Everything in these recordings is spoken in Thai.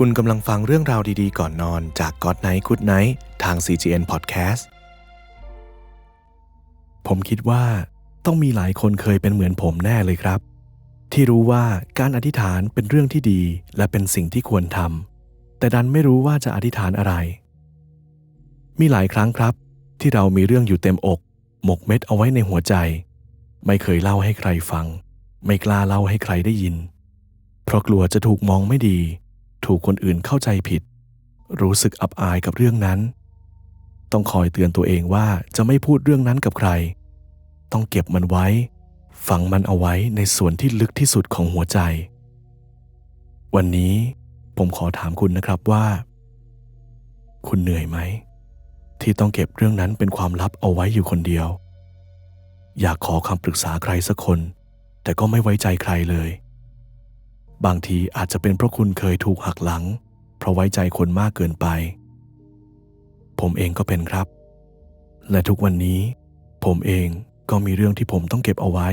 คุณกำลังฟังเรื่องราวดีๆ ก่อนนอนจาก God Night Good Night ทาง CGN Podcast ผมคิดว่าต้องมีหลายคนเคยเป็นเหมือนผมแน่เลยครับ ที่รู้ว่าการอธิษฐานเป็นเรื่องที่ดีและเป็นสิ่งที่ควรทำแต่ดันไม่รู้ว่าจะอธิษฐานอะไร มีหลายครั้งครับ ที่เรามีเรื่องอยู่เต็มอก หมกเม็ดเอาไว้ในหัวใจ ไม่เคยเล่าให้ใครฟัง ไม่กล้าเล่าให้ใครได้ยิน เพราะกลัวจะถูกมองไม่ดี ถูกคนอื่นเข้าใจผิด รู้สึกอับอายกับเรื่องนั้น ต้องคอยเตือนตัวเองว่าจะไม่พูดเรื่องนั้นกับใคร ต้องเก็บมันไว้ ฝังมันเอาไว้ในส่วนที่ลึกที่สุดของหัวใจ วันนี้ผมขอถามคุณนะครับว่า คุณเหนื่อยไหม ที่ต้องเก็บเรื่องนั้นเป็นความลับเอาไว้อยู่คนเดียว อยากขอคำปรึกษาใครสักคน แต่ก็ไม่ไว้ใจใครเลย บางทีอาจจะเป็นเพราะคุณเคยถูกหักหลัง เพราะไว้ใจคนมากเกินไป ผมเองก็เป็นครับ และทุกวันนี้ ผมเองก็มีเรื่องที่ผมต้องเก็บเอาไว้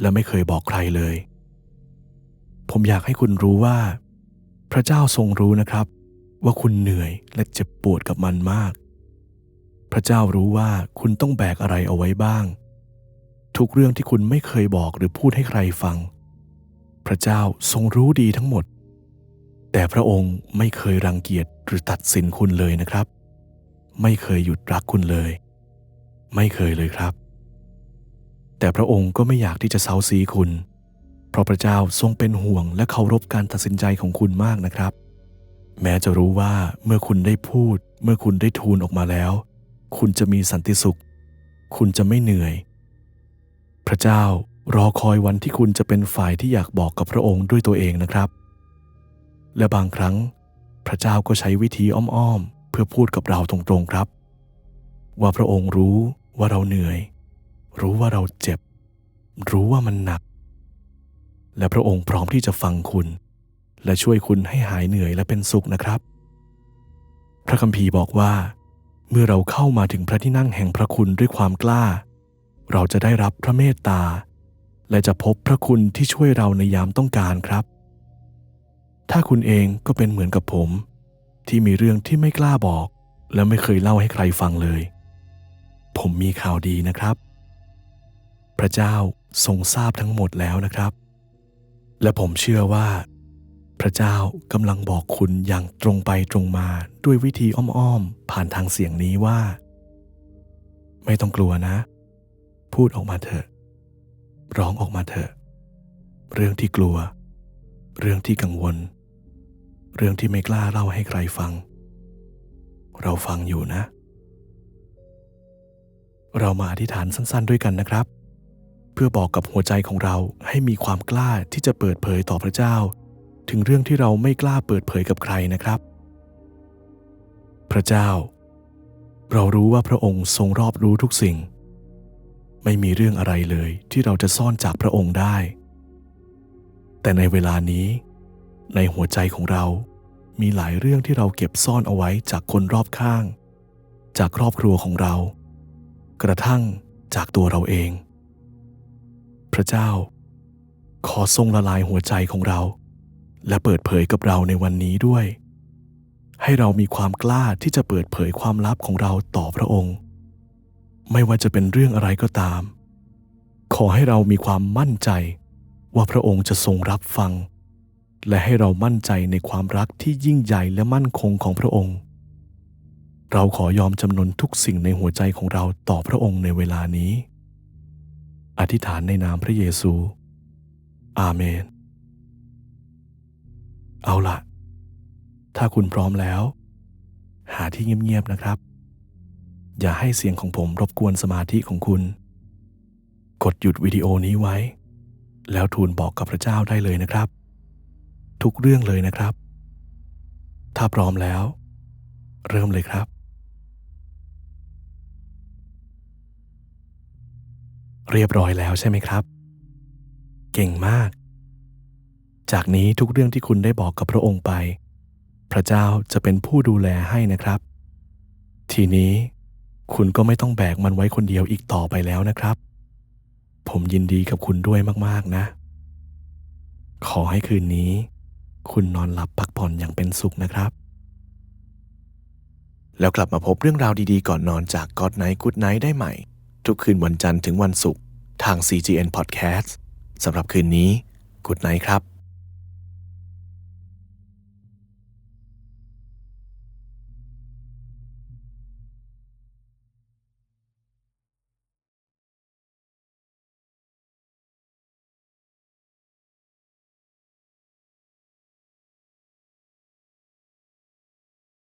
และไม่เคยบอกใครเลย ผมอยากให้คุณรู้ว่า พระเจ้าทรงรู้นะครับ ว่าคุณเหนื่อยและเจ็บปวดกับมันมาก พระเจ้ารู้ว่าคุณต้องแบกอะไรเอาไว้บ้าง ทุกเรื่องที่คุณไม่เคยบอกหรือพูดให้ใครฟัง พระเจ้าทรงรู้ดีทั้งหมด แต่พระองค์ไม่เคยรังเกียจหรือตัดสินคุณเลยนะครับ ไม่เคยหยุดรักคุณเลย ไม่เคยเลยครับ แต่พระองค์ก็ไม่อยากที่จะเซาซีคุณ เพราะพระเจ้าทรงเป็นห่วงและเคารพการตัดสินใจของคุณมากนะครับ แม้จะรู้ว่าเมื่อคุณได้พูด เมื่อคุณได้ทูลออกมาแล้ว คุณจะมีสันติสุข คุณจะไม่เหนื่อย พระเจ้า รอคอยวันที่คุณจะเป็นฝ่ายที่อยากบอกกับพระองค์ด้วยตัวเองนะครับ และบางครั้ง พระเจ้าก็ใช้วิธีอ้อมๆ เพื่อพูดกับเราตรงๆครับ ว่าพระองค์รู้ว่าเราเหนื่อย รู้ว่าเราเจ็บ รู้ว่ามันหนัก และพระองค์พร้อมที่จะฟังคุณ และช่วยคุณให้หายเหนื่อยและเป็นสุขนะครับ พระคัมภีร์บอกว่า เมื่อเราเข้ามาถึงพระที่นั่งแห่งพระคุณด้วยความกล้า เราจะได้รับพระเมตตา และจะพบพระคุณที่ช่วยเราในยามต้องการครับ ถ้าคุณเองก็เป็นเหมือนกับผม ที่มีเรื่องที่ไม่กล้าบอก และไม่เคยเล่าให้ใครฟังเลย ผมมีข่าวดีนะครับ พระเจ้าทรงทราบทั้งหมดแล้วนะครับ และผมเชื่อว่า พระเจ้ากำลังบอกคุณอย่างตรงไปตรงมาด้วยวิธีอ้อมๆผ่านทางเสียงนี้ว่า ไม่ต้องกลัวนะ พูดออกมาเถอะ ร้องออกมาเถอะ เรื่องที่กลัว เรื่องที่กังวล เรื่องที่ไม่กล้าเล่าให้ใครฟัง เราฟังอยู่นะ เรามาอธิษฐานสั้น ๆ ด้วยกันนะครับ เพื่อบอกกับหัวใจของเราให้มีความกล้าที่จะเปิดเผยต่อพระเจ้า ถึงเรื่องที่เราไม่กล้าเปิดเผยกับใครนะครับ พระเจ้า เรารู้ว่าพระองค์ทรงรอบรู้ทุกสิ่ง ไม่มีเรื่องอะไรเลยที่เราจะซ่อนจากพระองค์ได้ แต่ในเวลานี้ ในหัวใจของเรามีหลายเรื่องที่เราเก็บซ่อนเอาไว้จากคนรอบข้าง จากครอบครัวของเรา กระทั่งจากตัวเราเอง พระเจ้า ขอทรงละลายหัวใจของเรา และเปิดเผยกับเราในวันนี้ด้วย ให้เรามีความกล้าที่จะเปิดเผยความลับของเราต่อพระองค์ ไม่ว่าจะเป็นเรื่องอะไรก็ตาม ขอให้เรามีความมั่นใจ ว่าพระองค์จะทรงรับฟัง และให้เรามั่นใจในความรักที่ยิ่งใหญ่และมั่นคงของพระองค์ เราขอยอมจำนนทุกสิ่งในหัวใจของเราต่อพระองค์ในเวลานี้ อธิษฐานในนามพระเยซู อาเมน เอาละถ้าคุณพร้อมแล้ว หาที่เงียบๆนะครับ อย่าให้เสียงของผมรบกวนสมาธิของคุณ กดหยุดวิดีโอนี้ไว้ แล้วทูลบอกกับพระเจ้าได้เลยนะครับ ทุกเรื่องเลยนะครับ ถ้าพร้อมแล้ว เริ่มเลยครับ เรียบร้อยแล้วใช่ไหมครับ เก่งมาก จากนี้ทุกเรื่องที่คุณได้บอกกับพระองค์ไป พระเจ้าจะเป็นผู้ดูแลให้นะครับ ทีนี้ คุณก็ไม่ต้องแบกมันไว้คนเดียวอีกต่อไปแล้วนะครับ ผมยินดีกับคุณด้วยมากๆนะ ขอให้คืนนี้ คุณนอนหลับพักผ่อนอย่างเป็นสุขนะครับ แล้วกลับมาพบเรื่องราวดีๆ ก่อนนอนจาก God Night Good Night ได้ใหม่ ทุกคืนวันจันทร์ถึงวันศุกร์ทาง CGN Podcast สำหรับคืนนี้ Good Night ครับ